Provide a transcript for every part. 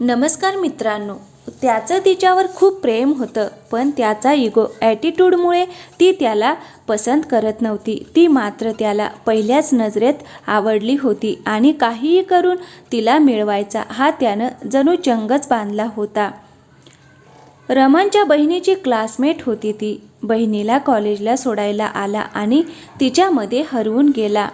नमस्कार मित्रांनो त्याचं तिच्यावर खूप प्रेम होतं पण त्याचा इगो ॲटिट्यूडमुळे ती त्याला पसंत करत नव्हती. ती मात्र त्याला पहिल्याच नजरेत आवडली होती आणि काहीही करून तिला मिळवायचा हा त्यानं जणू चंगच बांधला होता. रमणच्या बहिणीची क्लासमेट होती ती. बहिणीला कॉलेजला सोडायला आला आणि तिच्यामध्ये हरवून गेला.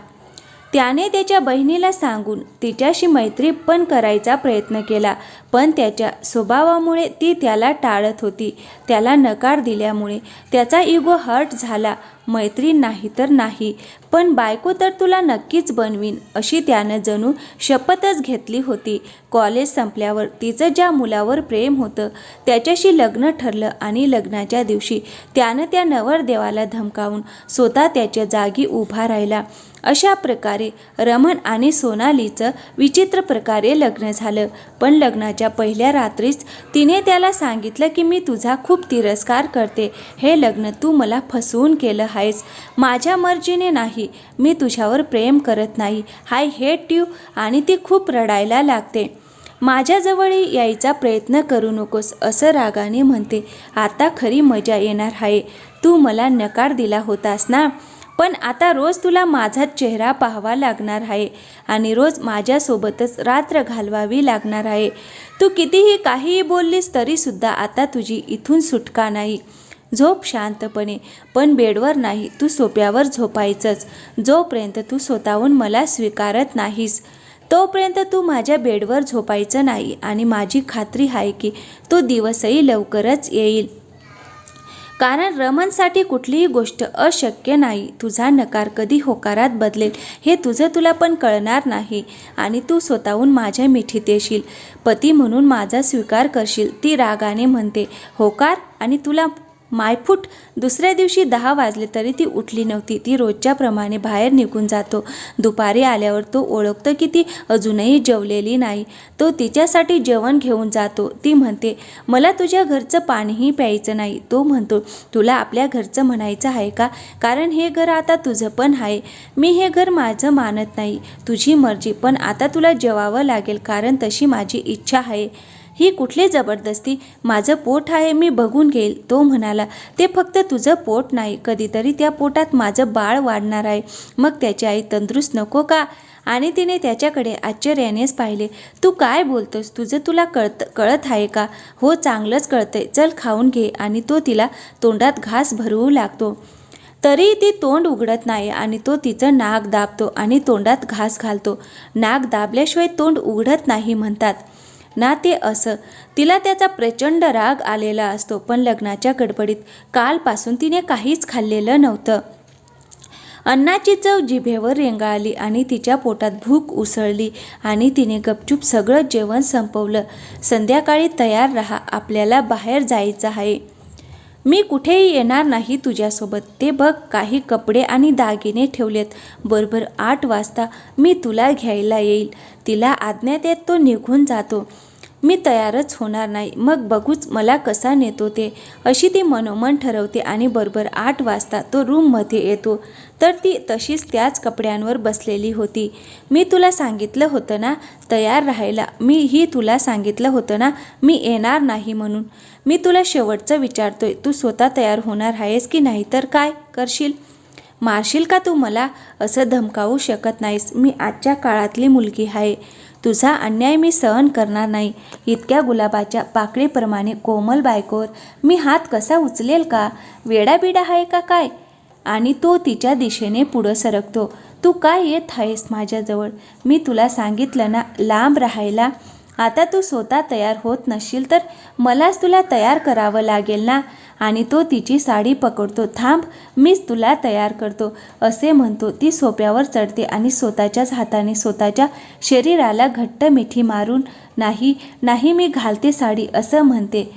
त्याने त्याच्या बहिणीला सांगून तिच्याशी मैत्री पण करायचा प्रयत्न केला पण त्याच्या स्वभावामुळे ती त्याला टाळत होती. त्याला नकार दिल्यामुळे त्याचा इगो हर्ट झाला. मैत्री नाही तर नाही पण बायको तर तुला नक्कीच बनवीन अशी त्यानं जणू शपथच घेतली होती. कॉलेज संपल्यावर तिचं ज्या मुलावर प्रेम होतं त्याच्याशी लग्न ठरलं आणि लग्नाच्या दिवशी त्यानं त्या नवरदेवाला धमकावून स्वतः त्याच्या जागी उभा राहिला. अशा प्रकारे रमण आणि सोनालीचं विचित्र प्रकारे लग्न झालं. पण लग्नाच्या पहिल्या रात्रीच तिने त्याला सांगितलं की मी तुझा खूप तिरस्कार करते. हे लग्न तू मला फसवून केलं आहेस. माझ्या मर्जीने नाही. मी तुझ्यावर प्रेम करत नाही. हाय हेट यू आणि ती खूप रडायला लागते. माझ्याजवळ यायचा प्रयत्न करू नकोस असं रागाने म्हणते. आता खरी मजा येणार आहे. तू मला नकार दिला होतास ना? पण आता रोज तुला माझाच चेहरा पाहावा लागणार आहे आणि रोज माझ्यासोबतच रात्र घालवावी लागणार आहे. तू कितीही काहीही बोललीस तरीसुद्धा आता तुझी इथून सुटका नाही. झोप शांतपणे पण बेडवर नाही तू सोप्यावर झोपायचंच. जोपर्यंत तू स्वतःहून मला स्वीकारत नाहीस तोपर्यंत तू माझ्या बेडवर झोपायचं नाही आणि माझी खात्री आहे की तो दिवसही लवकरच येईल. कारण रमणसाठी कुठलीही गोष्ट अशक्य नाही. तुझा नकार कधी होकारात बदलेल हे तुझं तुला पण कळणार नाही आणि तू स्वतःहून माझ्या मिठीत येशील. पती म्हणून माझा स्वीकार करशील ती रागाने म्हणते होकार आणि तुला मायफूट दुसऱ्या दिवशी दहा वाजले तरी ती उठली नव्हती. ती रोजच्याप्रमाणे बाहेर निघून जातो. दुपारी आल्यावर तो ओळखतो की ती अजूनही जेवलेली नाही. तो तिच्यासाठी जेवण घेऊन जातो. ती म्हणते मला तुझ्या घरचं पाणीही प्यायचं नाही. तो म्हणतो तुला आपल्या घरचं म्हणायचं आहे का? कारण हे घर आता तुझं पण आहे. मी हे घर माझं मानत नाही. तुझी मर्जी पण आता तुला जेवावं लागेल कारण तशी माझी इच्छा आहे. ही कुठली जबरदस्ती? माझं पोट आहे मी बघून घेईल तो म्हणाला. ते फक्त तुझं पोट नाही कधीतरी त्या पोटात माझं बाळ वाढणार आहे. मग त्याची आई तंदुरुस्त नको का? आणि तिने त्याच्याकडे आश्चर्यानेच पाहिले. तू काय बोलतोस? तुझं तुला कळत कळत आहे का? हो चांगलंच कळतंय. चल खाऊन घे. आणि तो तिला तोंडात घास भरवू लागतो. तरी ती तोंड उघडत नाही आणि तो तिचं नाक दाबतो आणि तोंडात घास घालतो. नाक दाबल्याशिवाय तोंड उघडत नाही म्हणतात. ना ते असं. तिला त्याचा प्रचंड राग आलेला असतो पण लग्नाच्या गडबडीत कालपासून तिने काहीच खाल्लेलं नव्हतं. अन्नाची चव जिभेवर रेंगाळली आणि तिच्या पोटात भूक उसळली आणि तिने गपचूप सगळं जेवण संपवलं. संध्याकाळी तयार राहा आपल्याला बाहेर जायचं आहे. मी कुठेही येणार नाही तुझ्यासोबत. ते बघ काही कपडे आणि दागिने ठेवलेत. बरोबर आठ वाजता मी तुला घ्यायला येईल. तिला आज्ञा देत तो निघून जातो. मी तयारच होणार नाही. मग बघूच मला कसा नेतो ते. अशी ती मनोमन ठरवते आणि बरोबर आठ वाजता तो रूममध्ये येतो. तर ती तशीच त्याच कपड्यांवर बसलेली होती. मी तुला सांगितलं होतं ना तयार राहायला. मी ही तुला सांगितलं होतं ना मी येणार नाही म्हणून. मी तुला शेवटचं विचारतोय तू स्वतः तयार होणार आहेस की नाही तर काय करशील? मारशील का तू मला? असं धमकावू शकत नाहीस. मी आजच्या काळातली मुलगी आहे. तुझा अन्याय मी सहन करणार नाही. इतक्या गुलाबाच्या पाकळीप्रमाणे कोमल बायकोवर मी हात कसा उचलेल का? वेडाबिडा आहे का काय? आणि तो तिच्या दिशेने पुढं सरकतो. तू काय येत आहेस माझ्याजवळ? मी तुला सांगितलं ना लांब राहायला आता तू स्वतः तयार होत नसशील तर मलाच तुला तयार करावं लागेल ना? आणि तो तिची साडी पकडतो. थांब मीच तुला तयार करतो असे म्हणतो. ती सोप्यावर चढते आणि स्वतःच्याच हाताने स्वतःच्या शरीराला घट्ट मिठी मारून नाही नाही मी घालते साडी असं म्हणते.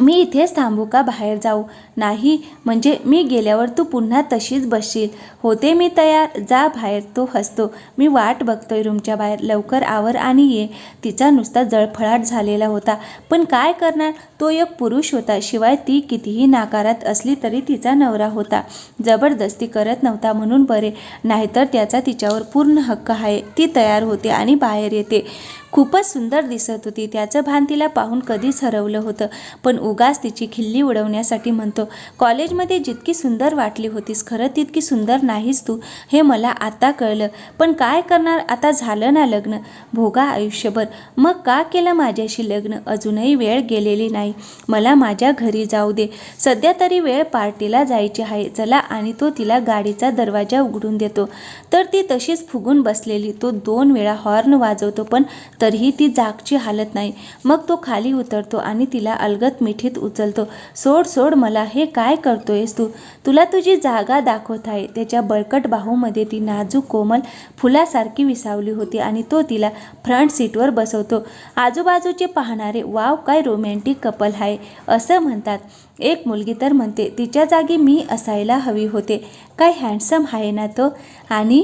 मी इथेच थांबू का? बाहेर जाऊ. नाही म्हणजे मी गेल्यावर तू पुन्हा तशीच बसशील. होते मी तयार. जा बाहेर. तो हसतो. मी वाट बघतोय रूमच्या बाहेर. लवकर आवर आणि ये. तिचा नुसता जळफळाट झालेला होता. पण काय करणार? तो एक पुरुष होता. शिवाय ती कितीही नाकारत असली तरी तिचा नवरा होता. जबरदस्ती करत नव्हता म्हणून बरे. नाहीतर त्याचा तिच्यावर पूर्ण हक्क आहे. ती तयार होते आणि बाहेर येते. खूपच सुंदर दिसत होती. त्याचं भान तिला पाहून कधीच हरवलं होतं. पण उगाच तिची खिल्ली उडवण्यासाठी म्हणतो कॉलेजमध्ये जितकी सुंदर वाटली होतीस खरं तितकी सुंदर नाहीस तू हे मला आता कळलं. पण काय करणार? आता झालं ना लग्न. भोगा आयुष्यभर. मग का केलं माझ्याशी लग्न? अजूनही वेळ गेलेली नाही. मला माझ्या घरी जाऊ दे. सध्या तरी वेळ पार्टीला जायची आहे. चला आणि तो तिला गाडीचा दरवाजा उघडून देतो. तर ती तशीच फुगून बसलेली. तो दोन वेळा हॉर्न वाजवतो पण तरीही ती जागची हालत नाही. मग तो खाली उतरतो आणि तिला अलगत मिठीत उचलतो. सोड सोड मला हे काय करतोयस तू? तुला तुझी जागा दाखवत आहे. त्याच्या बळकट बाहूमध्ये ती नाजूक कोमल फुलासारखी विसावली होती आणि तो तिला फ्रंट सीटवर बसवतो. आजूबाजूचे पाहणारे वाव काय रोमॅन्टिक कपल आहे असं म्हणतात. एक मुलगी तर म्हणते तिच्या जागी मी असायला हवी होते. काय हँडसम आहे ना तो? आणि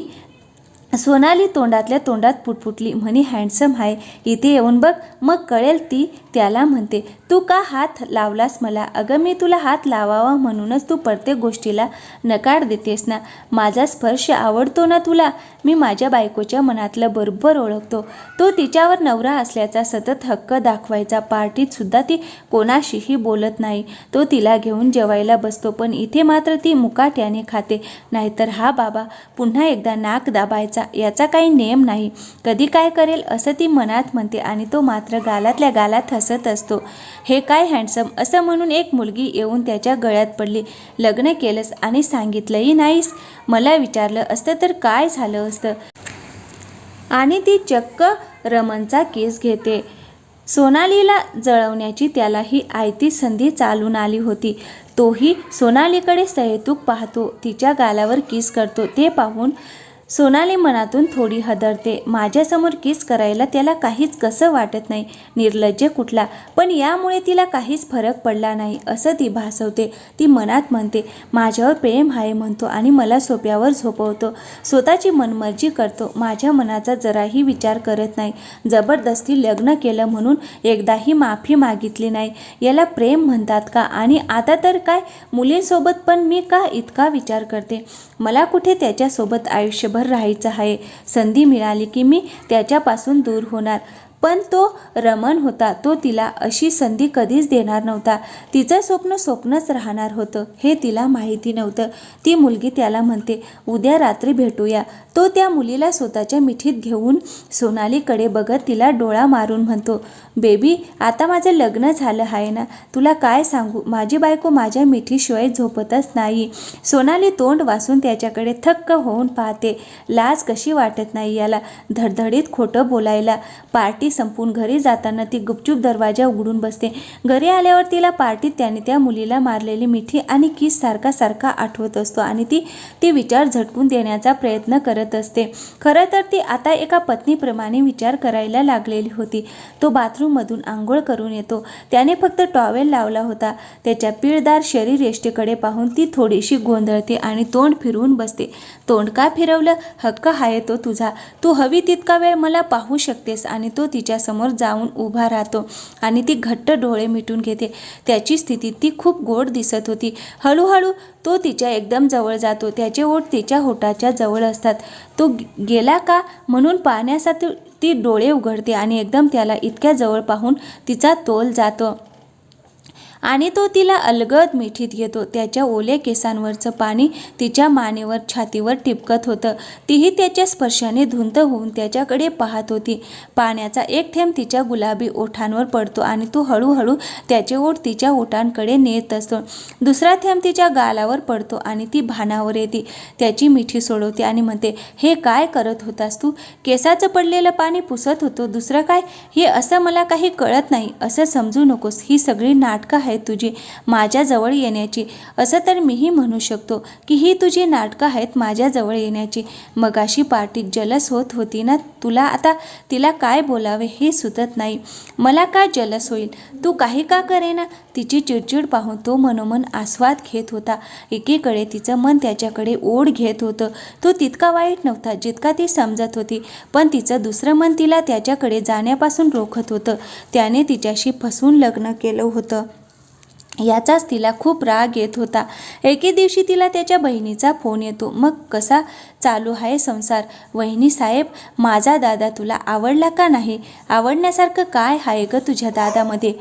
सोनाली तोंडातल्या तोंडात पुटपुटली. म्हणे हँडसम आहे इथे येऊन बघ. मग कळेल ती. त्याला म्हणते तू का हात लावलास मला? अगं मी तुला हात लावावा म्हणूनच तू प्रत्येक गोष्टीला नकार देतेस ना? माझा स्पर्श आवडतो ना तुला? मी माझ्या बायकोच्या मनातलं बरोबर ओळखतो. तो तिच्यावर नवरा असल्याचा सतत हक्क दाखवायचा पार्टीत सुद्धा ती कोणाशीही बोलत नाही. तो तिला घेऊन जेवायला बसतो पण इथे मात्र ती मुकाट्याने खाते. नाहीतर हा बाबा पुन्हा एकदा नाक दाबायचा याचा काही नियम नाही. कधी काय करेल असं ती मनात म्हणते आणि तो मात्र गालातल्या गालात हसत असतो. हे काय हँडसम असं म्हणून एक मुलगी येऊन त्याच्या गळ्यात पडली. लग्न केलंस आणि सांगितलंही नाहीस. मला विचारलं असतं तर काय झालं? असतं. आणि ती चक्क रमनचा केस घेते. सोनालीला जळवण्याची त्याला ही आयती संधी चालून आली होती. तोही सोनालीकडे सहेतूक पाहतो. तिच्या गालावर किस करतो ते पाहून सोनाली मनातून थोडी हदरते. माझ्यासमोर किस करायला त्याला काहीच कसं वाटत नाही. निर्लज्ज कुठला. पण यामुळे तिला काहीच फरक पडला नाही असं ती भासवते. ती मनात म्हणते माझ्यावर प्रेम आहे म्हणतो आणि मला सोप्यावर झोपवतो. स्वतःची मनमर्जी करतो. माझ्या मनाचा जराही विचार करत नाही. जबरदस्ती लग्न केलं म्हणून एकदाही माफी मागितली नाही. याला प्रेम म्हणतात का? आणि आता तर काय? मुलींसोबत पण मी का इतका विचार करते? मला कुठे त्याच्यासोबत आयुष्यभर राहायचं आहे. संधी मिळाली की मी त्याच्यापासून दूर होणार. पण तो रमण होता. तो तिला अशी संधी कधीच देणार नव्हता. तिचं स्वप्न स्वप्नच राहणार होतं. हे तिला माहिती नव्हतं. ती मुलगी त्याला म्हणते उद्या रात्री भेटूया. तो त्या मुलीला स्वतःच्या मिठीत घेऊन सोनालीकडे बघत तिला डोळा मारून म्हणतो बेबी आता माझं लग्न झालं आहे ना? तुला काय सांगू? माझी बायको माझ्या मिठीशिवाय झोपतच नाही. सोनाली तोंड वासून त्याच्याकडे थक्क होऊन पाहते. लाज कशी वाटत नाही याला? धडधडीत खोटं बोलायला. पार्टी संपून घरी जाताना ती गुपचूप दरवाजा उघडून बसते. घरी आल्यावर तिला पार्टीत त्याने त्या मुलीला मारलेली मिठी आणि किस सारखा सारखा आठवत असतो आणि ती ती विचार झटकून देण्याचा प्रयत्न करत असते. खरं तर ती आता एका पत्नीप्रमाणे विचार करायला लागलेली होती. तो बाथरूम बाथरूममधून आंघोळ करून येतो. त्याने फक्त टॉवेल लावला होता. त्याच्या पीळदार शरीर येष्टेकडे पाहून ती थोडीशी गोंधळते आणि तोंड फिरवून बसते. तोंड का फिरवलं? हक्क आहे तो तुझा. तू हवी तितका वेळ मला पाहू शकतेस आणि तो तिच्यासमोर जाऊन उभा राहतो आणि ती घट्ट डोळे मिटून घेते. त्याची स्थिती ती खूप गोड दिसत होती. हळूहळू तो तिच्या एकदम जवळ जातो. त्याचे ओठ तिच्या होटाच्या जवळ असतात. तो गेला का? म्हणून पाहण्यासाठी ती डोळे उघडते आणि एकदम त्याला इतक्या जवळ पाहून तिचा तोल जातो. आणि तो तिला अलगद मिठीत घेतो. त्याच्या ओल्या केसांवरचं पाणी तिच्या मानेवर छातीवर टिपकत होतं. तीही त्याच्या स्पर्शाने धुंत होऊन त्याच्याकडे पाहत होती. पाण्याचा एक थेंब तिच्या गुलाबी ओठांवर पडतो आणि तो हळूहळू त्याचे ओठ तिच्या ओठांकडे नेत असतो. दुसरा थेंब तिच्या गालावर पडतो आणि ती भानावर येते. त्याची मिठी सोडवते आणि म्हणते हे काय करत होतास तू? केसाचं पडलेलं पाणी पुसत होतो. दुसरं काय? हे असं मला काही कळत नाही. असं समजू नकोस. ही सगळी नाटकं आहे तुझी माझ्याजवळ येण्याची. असं तर मीही म्हणू शकतो की ही तुझी नाटकं आहेत माझ्याजवळ येण्याची. मगाशी पार्टीत जलस होत होती ना तुला आता तिला काय बोलावे हे सुचत नाही. मला का जलस होईल? तू काही का करेना? तिची चिडचिड पाहून तो मनोमन आस्वाद घेत होता. एकीकडे तिचं मन त्याच्याकडे ओढ घेत होतं. तो तितका वाईट नव्हता जितका ती समजत होती. पण तिचं दुसरं मन तिला त्याच्याकडे जाण्यापासून रोखत होतं. त्याने तिच्याशी फसून लग्न केलं होतं. याचाच तिला खूप राग येत होता. एके दिवशी तिला त्याच्या बहिणीचा फोन येतो. मग कसा चालू आहे संसार? वहिनी साहेब माझा दादा तुला आवडला का नाही? आवडण्यासारखं काय आहे ग तुझ्या दादामध्ये?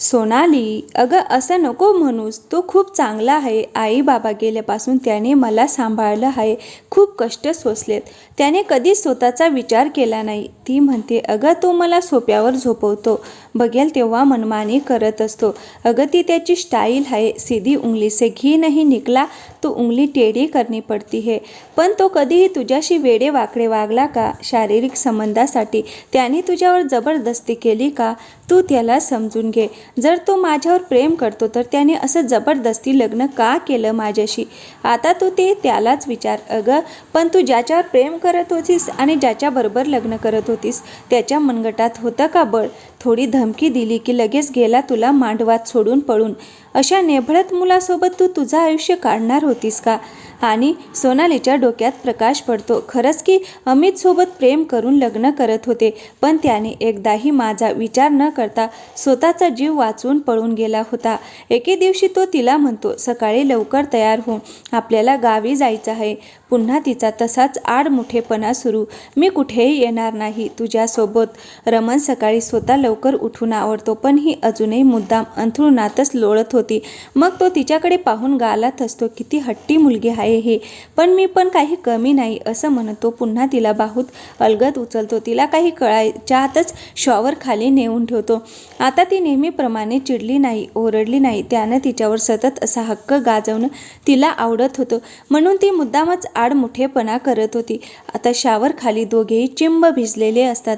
सोनाली अगं असं नको म्हणूस तो खूप चांगला आहे. आई बाबा गेल्यापासून त्याने मला सांभाळलं आहे. खूप कष्ट सोसलेत. त्याने कधीच स्वतःचा विचार केला नाही. ती म्हणते अगं तो मला सोप्यावर झोपवतो. बघेल तेव्हा मनमानी करत असतो. अगं ती त्याची स्टाईल आहे. सीधी उंगली से घी नाही निकला. तो उंगली टेढ़ी करनी पडती है. पण तो कधीही तुझ्याशी वेडे वाकडे वागला का? शारीरिक संबंधासाठी त्याने तुझ्यावर जबरदस्ती केली का? तू त्याला समजून घे. जर तो माझ्यावर प्रेम करतो तर त्याने असं जबरदस्ती लग्न का केलं माझ्याशी? आता तू ते त्यालाच विचार. अगं पण तू ज्याच्यावर प्रेम करत होतीस आणि ज्याच्याबरोबर लग्न करत होतीस त्याच्या मनगटात होतं का बळ? थोडी धमकी दिली की लगेच गेला तुला मांडवात सोडून पळून. अशा नेभळत मुलासोबत तू तुझं आयुष्य काढणार होतीस का? आणि सोनालीच्या डोक्यात प्रकाश पडतो. खरंच की अमितसोबत प्रेम करून लग्न करत होते पण त्याने एकदाही माझा विचार न करता स्वतःचा जीव वाचून पळून गेला होता. एके दिवशी तो तिला म्हणतो सकाळी लवकर तयार हो. आपल्याला गावी जायचं आहे. पुन्हा तिचा तसाच आडमुठेपणा सुरू. मी कुठेही येणार नाही तुझ्यासोबत. रमण सकाळी स्वतः लवकर उठून आवडतो पण ही अजूनही मुद्दाम अंथरुणातच लोळत होती. मग तो तिच्याकडे पाहून गालात असतो किती हट्टी मुलगी आहे हे. पण मी पण काही कमी नाही असं म्हणतो पुन्हा तिला बाहूत अलगद उचलतो. तिला काही कळायच्या आतच शॉवर खाली नेऊन ठेवतो. आता ती नेहमीप्रमाणे चिडली नाही ओरडली नाही. त्यानं तिच्यावर सतत असा हक्क गाजवणं तिला आवडत होतं. म्हणून ती मुद्दामच आडमुठेपणा करत होती. आता शावर खाली दोघेही चिंब भिजलेले असतात.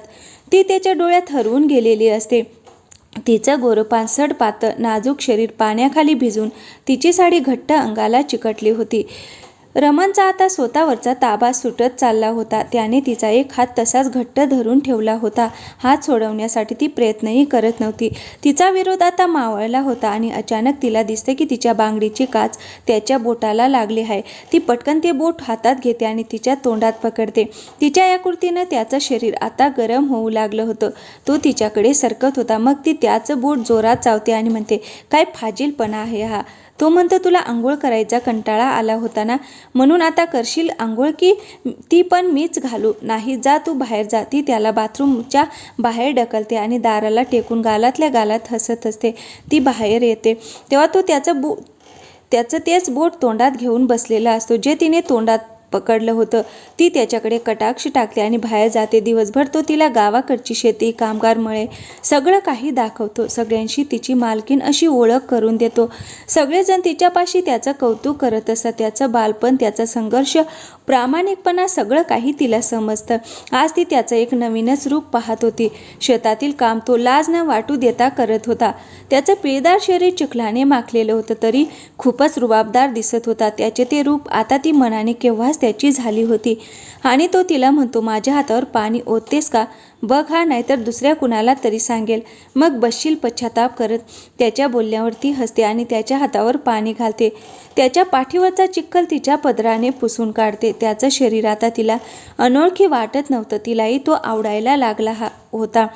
ती त्याच्या डोळ्यात हरवून गेलेली असते. तिचं गोरपानसट पातळ नाजूक शरीर पाण्याखाली भिजून तिची साडी घट्ट अंगाला चिकटली होती. रमनचा आता स्वतःवरचा ताबा सुटत चालला होता. त्याने तिचा एक हात तसाच घट्ट धरून ठेवला होता. हात सोडवण्यासाठी ती प्रयत्नही करत नव्हती. तिचा विरोध आता मावळला होता आणि अचानक तिला दिसते की तिच्या बांगडीची काच त्याच्या बोटाला लागली आहे. ती पटकन ते बोट हातात घेते आणि तिच्या तोंडात पकडते. तिच्या या कृतीनं त्याचं शरीर आता गरम होऊ लागलं होतं. तो तिच्याकडे सरकत होता. मग ती त्याचं बोट जोरात चावते आणि म्हणते काय फाजीलपणा आहे हा तो म्हणतो तुला आंघोळ करायचा कंटाळा आला होता ना? म्हणून आता करशील आंघोळ की ती पण मीच घालू? नाही जा तू बाहेर जा. ती त्याला बाथरूमच्या बाहेर ढकलते आणि दाराला टेकून गालातल्या गालात हसत असते ती बाहेर येते. तेव्हा तो त्याचं बो त्याचं तेच बोट तोंडात घेऊन बसलेला असतो जे तिने तोंडात पकडलं होतं. ती त्याच्याकडे कटाक्ष टाकते आणि बाहेर जाते. दिवसभर तो तिला गावाकडची शेती कामगार मळे सगळं काही दाखवतो. सगळ्यांशी तिची मालकीन अशी ओळख करून देतो. सगळेजण तिच्यापाशी त्याचं कौतुक करत असतात. त्याचं बालपण त्याचा संघर्ष प्रामाणिकपणा सगळं काही तिला समजतं. आज ती त्याचं एक नवीनच रूप पाहत होती. शेतातील काम तो लाज न वाटू देता करत होता. त्याचं पिळदार शरीर चिखलाने माखलेलं होतं तरी खूपच रुबाबदार दिसत होता. त्याचे ते रूप आता ती मनाने केव्हाच त्याची झाली होती. आणि तो तिला म्हणतो माझ्या हातावर पाणी ओततेस का? बघ हा नाहीतर दुसऱ्या कुणाला तरी सांगेल. मग बसशील पश्चाताप करत त्याच्या बोलण्यावरती हसते आणि त्याच्या हातावर पाणी घालते. त्याच्या पाठीवरचा चिखल तिच्या पदराने पुसून काढते. त्याचं शरीर आता तिला अनोळखी वाटत नव्हतं. तिलाही तो आवडायला लागला हा होता.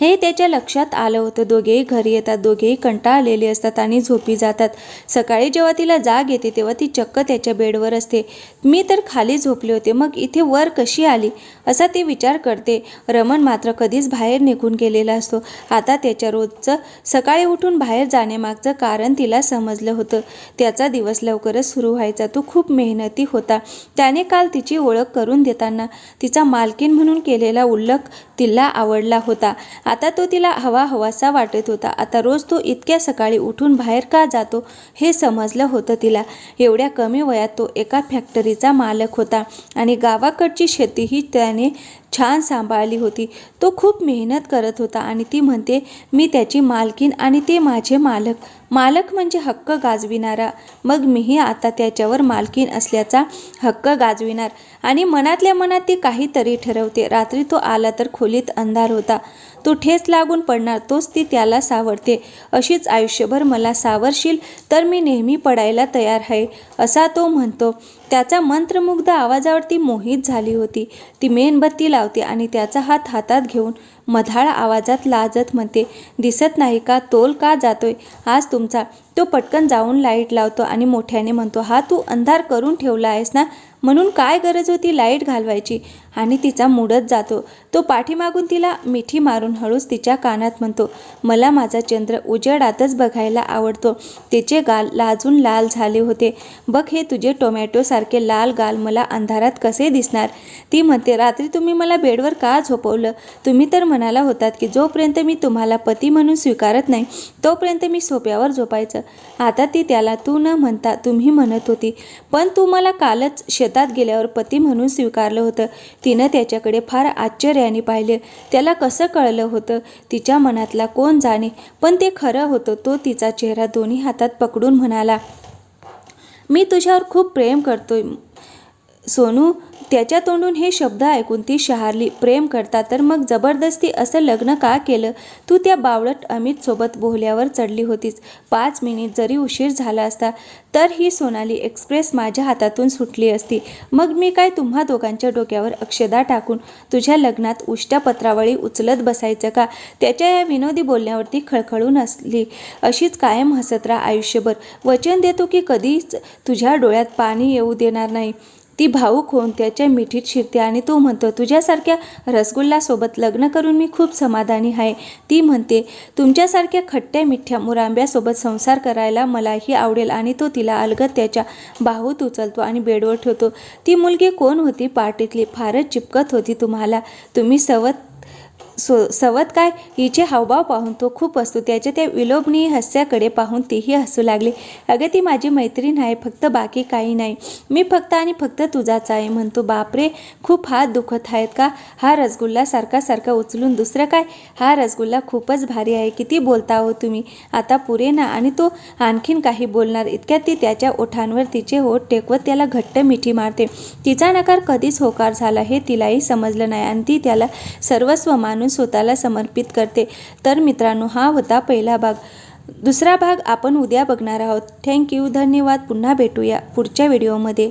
हे त्याच्या लक्षात आलं होतं. दोघेही घरी येतात. दोघेही कंटाळलेले असतात आणि झोपी जातात. सकाळी जेव्हा तिला जाग येते तेव्हा ती चक्क त्याच्या बेडवर असते. मी तर खाली झोपले होते. मग इथे वर कशी आली? असा ती विचार करते. रमण मात्र कधीच बाहेर निघून गेलेला असतो. आता त्याच्या रोजचं सकाळी उठून बाहेर जाण्यामागचं कारण तिला समजलं होतं. त्याचा दिवस लवकरच सुरू व्हायचा. तो खूप मेहनती होता. त्याने काल तिची ओळख करून देताना तिचा मालकीन म्हणून केलेला उल्लेख तिला आवडला होता. आता तो तिला हवा हवासा वाटत होता. आता रोज तो इतक्या सकाळी उठून बाहेर का जातो हे समजलं होतं तिला. एवढ्या कमी वयात तो एका फॅक्टरीचा मालक होता आणि गावाकडची शेतीही त्याने छान सांभाळली होती. तो खूप मेहनत करत होता आणि ती म्हणते मी त्याची मालकीन आणि ते माझे मालक. मालक म्हणजे हक्क गाजविणारा. मग मीही आता त्याच्यावर मालकीन असल्याचा हक्क गाजविणार. आणि मनातल्या मनात ती काहीतरी ठरवते. रात्री तो आला तर खोलीत अंधार होता. तो ठेच लागून पडणार तोच ती त्याला सावरते. अशीच आयुष्यभर मला सावरशील तर मी नेहमी पडायला तयार आहे. असा तो म्हणतो. त्याचा मंत्रमुग्ध आवाजावरती मोहित झाली होती. ती मेणबत्ती लावते आणि त्याचा हात हातात घेऊन मधाळ आवाजात लाजत म्हणते दिसत नाही का? तोल का जातोय? आज तुमचा. तो पटकन जाऊन लाइट लावतो आणि मोठ्याने म्हणतो हा तू अंधार करून ठेवला आहेस ना? म्हणून काय गरज होती लाइट घालवायची? आणि तिचा मुडत जातो. तो पाठीमागून तिला मिठी मारून हळूच तिच्या कानात म्हणतो मला माझा चंद्र उजेडातच बघायला आवडतो. तिचे गाल लाजून लाल झाले होते. बघ हे तुझे टोमॅटोसारखे लाल गाल मला अंधारात कसे दिसणार ती म्हणते रात्री तुम्ही मला बेडवर का झोपवलं? तुम्ही तर म्हणाला होतात की जोपर्यंत मी तुम्हाला पती म्हणून स्वीकारत नाही तोपर्यंत मी सोप्यावर झोपायचं. आता ती त्याला तू न म्हणता तुम्ही म्हणत होती. पण तू मला कालच शेत शेतात गेल्यावर पती म्हणून स्वीकारलं होतं. तिनं त्याच्याकडे फार आश्चर्याने पाहिले. त्याला कसं कळलं होतं? तिच्या मनातला कोण जाणे? पण ते खरं होतं. तो तिचा चेहरा दोन्ही हातात पकडून म्हणाला मी तुझ्यावर खूप प्रेम करतोय. सोनू त्याच्या तोंडून हे शब्द ऐकून ती शहारली प्रेम करता तर मग जबरदस्ती असं लग्न का केलं? तू त्या बावळट अमित सोबत बोहल्यावर चढली होतीस. पाच मिनिट जरी उशीर झाला असता तर ही सोनाली एक्सप्रेस माझ्या हातातून सुटली असती. मग मी काय तुम्हा दोघांच्या डोक्यावर अक्षदा टाकून तुझ्या लग्नात उष्ट्या पत्रावळी उचलत बसायचं का? त्याच्या या विनोदी बोलण्यावरती खळखळून असली अशीच कायम हसत राहा आयुष्यभर. वचन देतो की कधीच तुझ्या डोळ्यात पाणी येऊ देणार नाही. ती भाऊक होऊन त्याच्या मिठीत शिरते आणि तो म्हणतो तुझ्यासारख्या रसगुल्लासोबत लग्न करून मी खूप समाधानी आहे. ती म्हणते तुमच्यासारख्या खट्ट्या मिठ्या मुरांब्यासोबत संसार करायला मलाही आवडेल आणि तो तिला अलगत त्याच्या बाहूत उचलतो आणि बेडवर ठेवतो. ती मुलगी कोण होती? पार्टीतली फारच चिपकत होती तुम्हाला. तुम्ही सवत सो सवत काय? हिचे हावभाव पाहून तो खूप असतो त्याच्या त्या विलोभनीय हस्याकडे पाहून तीही हसू लागली. अगं ती माझी मैत्रीण आहे फक्त बाकी काही नाही. मी फक्त आणि फक्त तुझाच आहे म्हणतो. बापरे खूप हात दुखत आहेत का? हा रसगुल्ला सारखा सारखा उचलून दुसरं काय? हा रसगुल्ला खूपच भारी आहे. किती बोलता हो तुम्ही? आता पुरे ना. आणि तो आणखीन काही बोलणार. इतक्यात ती त्याच्या ओठांवर तिचे ओठ टेकवत त्याला घट्ट मिठी मारते. तिचा नकार कधीच होकार झाला हे तिलाही समजलं नाही. आणि ती त्याला सर्वस्व मानून स्वतःला समर्पित करते. तर मित्रांनो हा होता पहिला भाग. दुसरा भाग आपण उद्या बघणार आहोत. थँक्यू धन्यवाद. पुन्हा भेटूया पुढच्या व्हिडिओमध्ये.